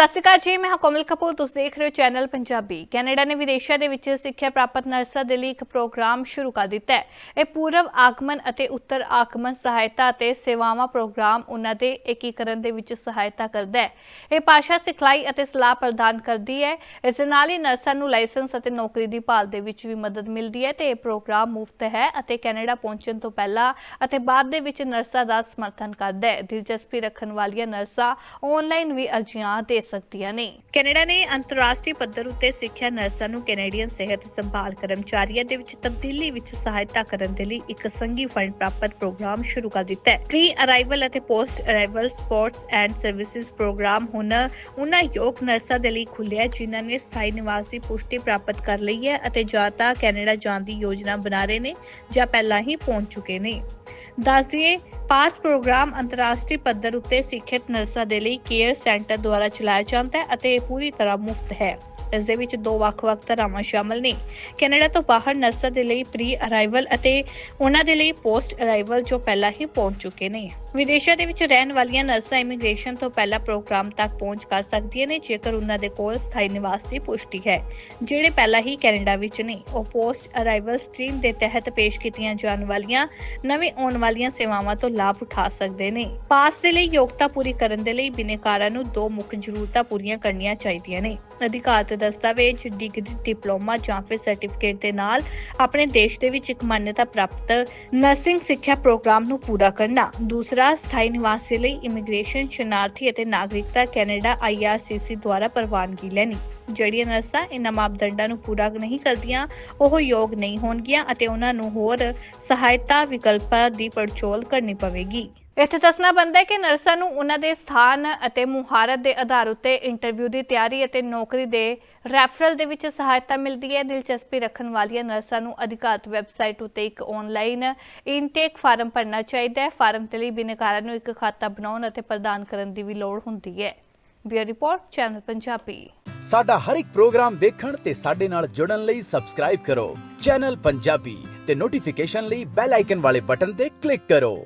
ਸਤਿ ਸ਼੍ਰੀ ਅਕਾਲ ਜੀ, ਮੈਂ ਹਾਂ ਕੋਮਲ ਕਪੂਰ, ਤੁਸੀਂ ਦੇਖ ਰਹੇ ਹੋ ਚੈਨਲ ਪੰਜਾਬੀ। ਕੈਨੇਡਾ ਨੇ ਵਿਦੇਸ਼ਾਂ ਦੇ ਵਿੱਚ ਸਿੱਖਿਆ ਪ੍ਰਾਪਤ ਨਰਸਾਂ ਦੇ ਲਈ ਇੱਕ ਪ੍ਰੋਗਰਾਮ ਸ਼ੁਰੂ ਕਰ ਦਿੱਤਾ ਹੈ। ਇਹ ਪੂਰਵ ਆਗਮਨ ਅਤੇ ਉੱਤਰ ਆਗਮਨ ਸਹਾਇਤਾ ਅਤੇ ਸੇਵਾਵਾਂ ਪ੍ਰੋਗਰਾਮ ਉਹਨਾਂ ਦੇ ਏਕੀਕਰਨ ਦੇ ਵਿੱਚ ਸਹਾਇਤਾ ਕਰਦਾ ਹੈ। ਇਹ ਭਾਸ਼ਾ ਸਿਖਲਾਈ ਅਤੇ ਸਲਾਹ ਪ੍ਰਦਾਨ ਕਰਦੀ ਹੈ। ਇਸ ਦੇ ਨਾਲ ਹੀ ਨਰਸਾਂ ਨੂੰ ਲਾਇਸੈਂਸ ਅਤੇ ਨੌਕਰੀ ਦੀ ਭਾਲ ਦੇ ਵਿੱਚ ਵੀ ਮਦਦ ਮਿਲਦੀ ਹੈ ਤੇ ਇਹ ਪ੍ਰੋਗਰਾਮ ਮੁਫਤ ਹੈ ਅਤੇ ਕੈਨੇਡਾ ਪਹੁੰਚਣ ਤੋਂ ਪਹਿਲਾਂ ਅਤੇ ਬਾਅਦ ਦੇ ਵਿੱਚ ਨਰਸਾਂ ਦਾ ਸਮਰਥਨ ਕਰਦਾ ਹੈ। ਦਿਲਚਸਪੀ ਰੱਖਣ ਵਾਲੀਆਂ ਨਰਸਾਂ ਆਨਲਾਈਨ ਵੀ ਅਰਜ਼ੀਆਂ ਦੇ ਸਕਦੀਆਂ ਨੇ। ਕੈਨੇਡਾ ਨੇ ਅੰਤਰਰਾਸ਼ਟਰੀ ਪੱਧਰ ਉੱਤੇ ਸਿੱਖਿਆ ਨਰਸਾਂ ਨੂੰ ਕੈਨੇਡੀਅਨ ਸਿਹਤ ਸੰਭਾਲ ਕਰਮਚਾਰੀਆਂ ਦੇ ਵਿੱਚ ਤਬਦੀਲੀ ਵਿੱਚ ਸਹਾਇਤਾ ਕਰਨ ਦੇ ਲਈ ਇੱਕ ਸੰਘੀ ਫੰਡ ਪ੍ਰਾਪਤ ਪ੍ਰੋਗਰਾਮ ਸ਼ੁਰੂ ਕਰ ਦਿੱਤਾ ਹੈ। ਪ੍ਰੀ ਅਰਾਈਵਲ ਅਤੇ post arrival sports and services program ਹੁਣ ਉਹਨਾਂ ਯੋਗ ਨਰਸਾਂ ਦੇ ਲਈ ਖੁੱਲਿਆ ਜਿਨ੍ਹਾਂ ਨੇ ਸਥਾਈ ਨਿਵਾਸ ਦੀ ਪੁਸ਼ਟੀ ਪ੍ਰਾਪਤ ਕਰ ਲਈ ਹੈ ਅਤੇ ਜਾਂ ਤਾਂ ਕੈਨੇਡਾ ਜਾਣ ਦੀ ਯੋਜਨਾ ਬਣਾ ਰਹੇ ਨੇ ਜਾਂ ਪਹਿਲਾਂ ਹੀ ਪਹੁੰਚ ਚੁੱਕੇ ਨੇ। ਦੱਸ ਦਈਏ ਪਾਸ ਪ੍ਰੋਗਰਾਮ ਅੰਤਰਰਾਸ਼ਟਰੀ ਪੱਧਰ ਉੱਤੇ ਸਿੱਖਿਅਤ ਨਰਸਾਂ ਦੇ ਲਈ ਕੇਅਰ ਸੈਂਟਰ ਦੁਆਰਾ ਚਲਾਇਆ ਜਾਂਦਾ ਹੈ ਅਤੇ ਇਹ ਪੂਰੀ ਤਰ੍ਹਾਂ ਮੁਫਤ ਹੈ। ਇਸ ਦੇ ਵਿੱਚ ਦੋ ਵੱਖ-ਵੱਖ ਧਾਰਾਵਾਂ ਸ਼ਾਮਲ ਨੇ। ਕੈਨੇਡਾ ਤੋਂ ਬਾਹਰ ਨਰਸਾਂ ਦੇ ਲਈ ਪ੍ਰੀ ਅਰਾਈਵਲ ਅਤੇ ਉਹਨਾਂ ਦੇ ਲਈ ਪੋਸਟ ਅਰਾਈਵਲ ਜੋ ਪਹਿਲਾਂ ਹੀ ਪਹੁੰਚ ਚੁੱਕੇ ਨੇ। ਵਿਦੇਸ਼ਾਂ ਦੇ ਵਿੱਚ ਰਹਿਣ ਵਾਲੀਆਂ ਨਰਸਾਂ ਇਮੀਗ੍ਰੇਸ਼ਨ ਤੋਂ ਪਹਿਲਾਂ ਪ੍ਰੋਗਰਾਮ ਤੱਕ ਪਹੁੰਚ ਕਰ ਸਕਦੀਆਂ ਨੇ, ਜੇਕਰ ਉਹਨਾਂ ਦੇ ਕੋਲ ਸਥਾਈ ਨਿਵਾਸ ਦੀ ਪੁਸ਼ਟੀ ਹੈ, ਜਿਹੜੇ ਪਹਿਲਾਂ ਹੀ ਕੈਨੇਡਾ ਵਿੱਚ ਨੇ। ਉਹ ਪੋਸਟ ਅਰਾਈਵਲ ਸਟ੍ਰੀਮ ਦੇ ਤਹਿਤ ਪੇਸ਼ ਕੀਤੀਆਂ ਜਾਣ ਵਾਲੀਆਂ, ਨਵੇਂ ਆਉਣ ਵਾਲੀਆਂ ਸੇਵਾਵਾਂ ਤੋਂ ਲਾਭ ਉਠਾ ਸਕਦੇ ਨੇ। ਪਾਸ ਦੇ ਲਈ ਯੋਗਤਾ ਪੂਰੀ ਕਰਨ ਦੇ ਲਈ ਬਿਨੇਕਾਰਾਂ ਨੂੰ ਦੋ ਮੁੱਖ ਜ਼ਰੂਰਤਾਂ ਪੂਰੀਆਂ ਕਰਨੀਆਂ ਚਾਹੀਦੀਆਂ ਨੇ। ਅਧਿਕਾਰਤ ਦਸਤਾਵੇਜ਼ ਡਿਗਰੀ ਡਿਪਲੋਮਾ ਜਾਂ ਫਿਰ ਸਰਟੀਫਿਕੇਟ ਦੇ ਨਾਲ ਆਪਣੇ ਦੇਸ਼ ਦੇ ਵਿੱਚ ਇੱਕ ਮਾਨਤਾ ਪ੍ਰਾਪਤ ਨਰਸਿੰਗ ਸਿੱਖਿਆ ਪ੍ਰੋਗਰਾਮ ਨੂੰ ਪੂਰਾ ਕਰਨਾ। ਦੂਸਰਾ, ਸਥਾਈ ਨਿਵਾਸੀ ਲਈ ਇਮੀਗ੍ਰੇਸ਼ਨ ਸ਼ਰਨਾਰਥੀ ਅਤੇ ਨਾਗਰਿਕਤਾ ਕੈਨੇਡਾ ਆਈਆਰਸੀਸੀ ਦੁਆਰਾ ਪ੍ਰਵਾਨਗੀ ਲੈਣੀ। ਜਿਹੜੀਆਂ ਨਰਸਾਂ ਇਹਨਾਂ ਮਾਪਦੰਡਾਂ ਨੂੰ ਪੂਰਾ ਨਹੀਂ ਕਰਦੀਆਂ, ਉਹ ਯੋਗ ਨਹੀਂ ਹੋਣਗੀਆਂ ਅਤੇ ਉਹਨਾਂ ਨੂੰ ਹੋਰ ਸਹਾਇਤਾ ਵਿਕਲਪਾਂ ਦੀ ਪੜਚੋਲ ਕਰਨੀ ਪਵੇਗੀ। ਇੱਥੇ ਦੱਸਣਾ ਬਣਦਾ ਹੈ ਕਿ ਨਰਸਾਂ ਨੂੰ ਉਹਨਾਂ ਦੇ ਸਥਾਨ ਅਤੇ ਮੁਹਾਰਤ ਦੇ ਆਧਾਰ ਉੱਤੇ ਇੰਟਰਵਿਊ ਦੀ ਤਿਆਰੀ ਅਤੇ ਨੌਕਰੀ ਦੇ ਰੈਫਰਲ ਦੇ ਵਿੱਚ ਸਹਾਇਤਾ ਮਿਲਦੀ ਹੈ। ਦਿਲਚਸਪੀ ਰੱਖਣ ਵਾਲੀਆਂ ਨਰਸਾਂ ਨੂੰ ਅਧਿਕਾਰਤ ਵੈਬਸਾਈਟ ਉੱਤੇ ਇੱਕ ਆਨਲਾਈਨ ਇਨਟੇਕ ਫਾਰਮ ਭਰਨਾ ਚਾਹੀਦਾ ਹੈ। ਫਾਰਮ ਦੇ ਲਈ ਬਿਨਕਾਰਾਂ ਨੂੰ ਇੱਕ ਖਾਤਾ ਬਣਾਉਣ ਅਤੇ ਪ੍ਰਦਾਨ ਕਰਨ ਦੀ ਵੀ ਲੋੜ ਹੁੰਦੀ ਹੈ। Bureau report, channel Punjabi. ਸਾਡਾ ਹਰ ਇੱਕ ਪ੍ਰੋਗਰਾਮ ਦੇਖਣ ਤੇ ਸਾਡੇ ਨਾਲ ਜੁੜਨ ਲਈ ਸਬਸਕ੍ਰਾਈਬ ਕਰੋ। ਚੈਨਲ ਪੰਜਾਬੀ ਤੇ ਨੋਟੀਫਿਕੇਸ਼ਨ ਲਈ ਬੈਲ ਆਈਕਨ ਵਾਲੇ ਬਟਨ ਤੇ ਕਲਿੱਕ ਕਰੋ।